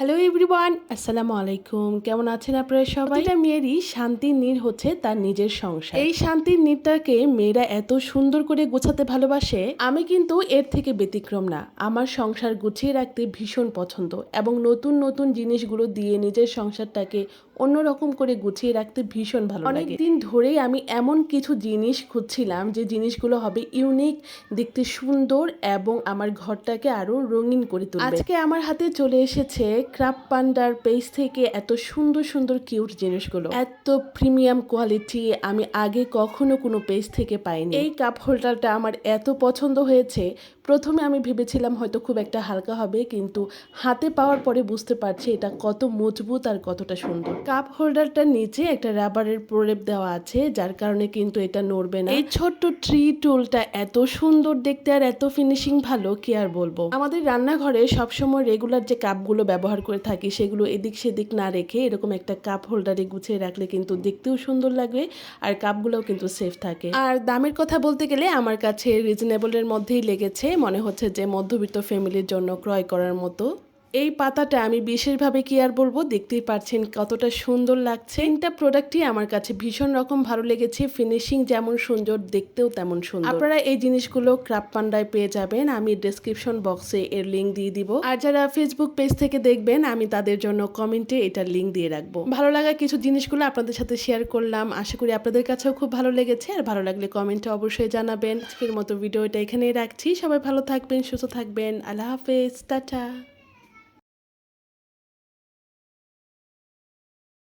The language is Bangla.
হ্যালো এভরিওয়ান আসসালামু আলাইকুম কেমন আছেন আপনারা সবাই? এটা মেয়েরই শান্তির নীড় হচ্ছে তার নিজের সংসার। এই শান্তির নীড়টাকে মেয়েরা এত সুন্দর করে গোছাতে ভালোবাসে আমি কিন্তু এর থেকে ব্যতিক্রম না। আমার সংসার গুছিয়ে রাখতে ভীষণ পছন্দ এবং নতুন নতুন জিনিসগুলো দিয়ে নিজের সংসারটাকে অন্যরকম করে গুছিয়ে রাখতে ভীষণ ভালো লাগে। অনেকদিন ধরেই আমি এমন কিছু জিনিস খুঁজছিলাম যে জিনিসগুলো হবে ইউনিক দেখতে সুন্দর এবং আমার ঘরটাকে আরও রঙিন করে তুলবে। আজকে আমার হাতে চলে এসেছে ক্রাপ পান্ডার পেজ থেকে এত সুন্দর সুন্দর কিউট জিনিসগুলো। এত প্রিমিয়াম কোয়ালিটি আমি আগে কখনো কোনো পেজ থেকে পাইনি। এই কাপ হোল্ডারটা আমার এত পছন্দ হয়েছে। প্রথমে আমি ভেবেছিলাম হয়তো খুব একটা হালকা হবে, কিন্তু হাতে পাওয়ার পরে বুঝতে পারছি এটা কত মজবুত আর কতটা সুন্দর। কাপ হোল্ডারটার নিচে একটা রাবারের প্রলেপ দেওয়া আছে, যার কারণে কিন্তু এটা নড়বে না। এই ছোট্ট ট্রি টুলটা এত সুন্দর দেখতে আর এত ফিনিশিং ভালো, কি আর বলব? আমাদের রান্নাঘরে সবসময় রেগুলার যে কাপগুলো ব্যবহার করে থাকি, সেগুলো এদিক সেদিক না রেখে এরকম একটা কাপ হোল্ডারে গুছিয়ে রাখলে কিন্তু দেখতেও সুন্দর লাগবে আর কাপগুলোও কিন্তু সেফ থাকে। আর দামের কথা বলতে গেলে আমার কাছে রিজনেবলের মধ্যেই লেগেছে, মনে হচ্ছে যে মধ্যবিত্ত ফ্যামিলির জন্য ক্রয় করার মতো। এই পাতাটা আমি বিশেষভাবে কি আর বলব? দেখতেই পাচ্ছেন কতটা সুন্দর লাগছে। তিনটা প্রোডাক্টই আমার কাছে ভীষণ রকম ভালো লেগেছে। ফিনিশিং যেমন সুন্দর, দেখতেও তেমন সুন্দর। আপনারা এই জিনিসগুলো ক্রাপ পান্ডায় পেয়ে যাবেন। আমি ডেসক্রিপশন বক্সে এর লিঙ্ক দিয়ে দিব। আর যারা ফেসবুক পেজ থেকে দেখবেন, আমি তাদের জন্য কমেন্টে এটার লিঙ্ক দিয়ে রাখব। ভালো লাগা কিছু জিনিসগুলো আপনাদের সাথে শেয়ার করলাম। আশা করি আপনাদের কাছেও খুব ভালো লেগেছে। আর ভালো লাগলে কমেন্টে অবশ্যই জানাবেন। আজকের মতো ভিডিওটা এখানেই রাখছি। সবাই ভালো থাকবেন, সুস্থ থাকবেন। আল্লাহ হাফেজ। টাটা।